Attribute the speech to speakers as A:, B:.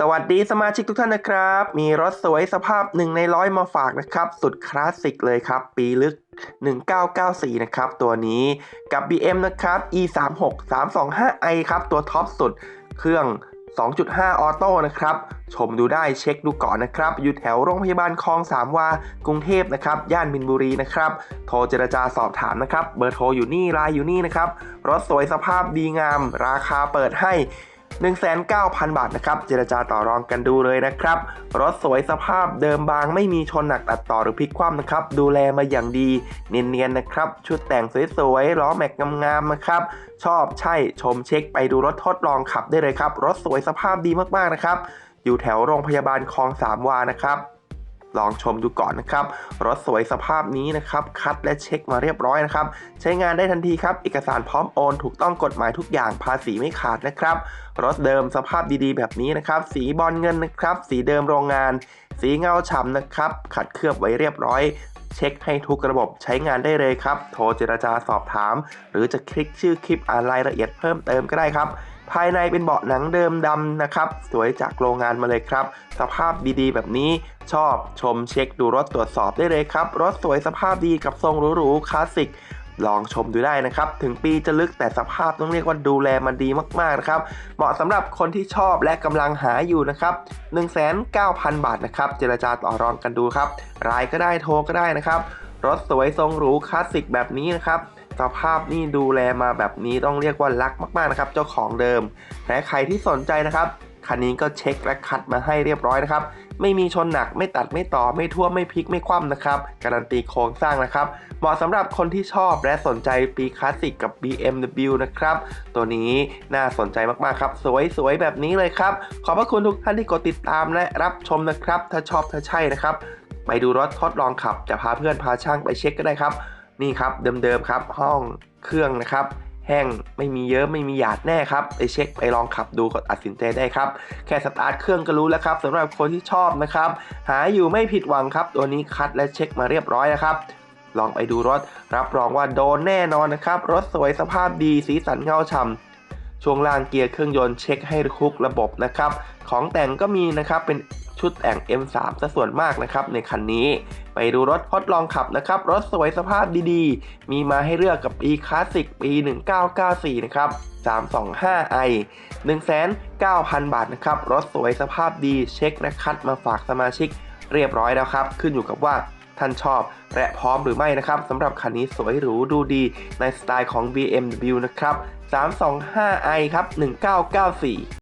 A: สวัสดีสมาชิกทุกท่านนะครับ มีรถสวยสภาพ1ในร้อยมาฝากนะครับ สุดคลาสสิกเลยครับ ปีลึก 1994 นะครับ ตัวนี้กับ BM นะครับ E36 325i ครับ ตัวท็อปสุดเครื่อง 2.5 ออโต้นะครับ ชมดูได้เช็คดูก่อนนะครับ อยู่แถวโรงพยาบาลคลองสามวากรุงเทพนะครับ ย่านมินบุรีนะครับ โทรเจรจาสอบถามนะครับ เบอร์โทรอยู่นี่ไลน์อยู่นี่นะครับ รถสวยสภาพดีงาม ราคาเปิดให้ 19,000 บาทนะครับ เจรจาต่อรองกันดูเลยนะครับ รถสวยสภาพเดิมบางไม่มีชนหนักตัดต่อหรือพลิกคว่ำนะครับ ดูแลมาอย่างดี เนียนๆนะครับ ชุดแต่งสวยๆล้อแม็กงามๆนะครับ ชอบใช่ชมเช็คไปดูรถทดลองขับได้เลยครับ รถสวยสภาพดีมากๆนะครับ อยู่แถวโรงพยาบาลคลองสามวานะครับ ลองชมดูก่อนนะครับรถสวยสภาพนี้นะครับคัดและเช็คมาเรียบร้อยนะครับใช้งานได้ทันทีครับเอกสารพร้อมโอนถูกต้องกฎหมายทุกอย่างภาษีไม่ขาดนะครับรถเดิมสภาพดีๆ แบบนี้นะครับสีบอลเงินนะครับสีเดิมโรงงาน สีเงาฉ่ำนะครับขัดเคลือบไว้เรียบร้อยเช็คให้ทุกระบบใช้งานได้เลยครับ โทรเจรจาสอบถาม หรือจะคลิกชื่อคลิปอ่านรายละเอียดเพิ่มเติมก็ได้ครับ ภายในเป็นเบาะหนังเดิมดำนะครับ สวยจากโรงงานมาเลยครับ สภาพดีๆ แบบนี้ชอบชมเช็คดูรถตรวจสอบได้เลยครับ รถสวยสภาพดีกับทรงหรูๆคลาสสิกลองชมดูได้นะครับ ถึงปีจะลึกแต่สภาพต้องเรียกว่าดูแลมันดีมากๆนะครับ เหมาะสำหรับคนที่ชอบและกำลังหาอยู่นะครับ1,900บาทนะครับ เจรจาต่อรองกันดูครับ รายก็ได้โทรก็ได้นะครับ รถสวยทรงหรูคลาสสิกแบบนี้นะครับ สภาพนี่ดูแลมาแบบนี้ต้องเรียกว่ารักมากๆนะครับ เจ้าของเดิมและใครที่สนใจนะครับคันนี้ก็เช็คและคัดมาให้เรียบร้อยนะครับ ไม่มีชนหนักไม่ตัดไม่ต่อไม่ทั่วไม่พลิกไม่คว่ำนะครับ การันตีโครงสร้างนะครับ เหมาะสำหรับคนที่ชอบและสนใจปีคลาสสิกกับ BMW นะครับ ตัวนี้น่าสนใจมากๆครับ สวยๆ แบบนี้เลยครับ ขอบพระคุณทุกท่านที่กดติดตามและรับชมนะครับ ถ้าชอบถ้าใช่นะครับ ไปดูรถทดลองขับจะพาเพื่อนพาช่างไปเช็คก็ได้ครับ นี่ครับเดิมๆครับห้องเครื่องนะครับแห้งไม่มีเยอะไม่มีหยาดแน่ครับไปเช็คไปลองขับดูก็ตัดสินใจได้ครับ แค่สตาร์ทเครื่องก็รู้แล้วครับสำหรับคนที่ชอบนะครับ หาอยู่ไม่ผิดหวังครับ ตัวนี้คัดและเช็คมาเรียบร้อยนะครับลองไปดูรถ รับรองว่าโดนแน่นอนนะครับ รถสวยสภาพดีสีสันเงาฉ่ำ ช่วงล่างเกียร์เครื่องยนต์เช็คให้คุกระบบนะครับ ของแต่งก็มีนะครับเป็นชุดแต่ง M3 ซะส่วนมากนะครับในคันนี้ ไปดูรถทดลองขับนะครับ รถสวยสภาพดีๆ มีมาให้เลือกกับปีคลาสสิกปี 1994 นะครับ 325i 1,900 บาทนะครับ รถสวยสภาพดีเช็คและคัดมาฝากสมาชิกเรียบร้อยแล้วครับ ขึ้นอยู่กับว่า ท่านชอบและพร้อมหรือไม่นะครับสำหรับคันนี้สวยหรูดูดีในสไตล์ของ BMW นะครับ 325i ครับ 1994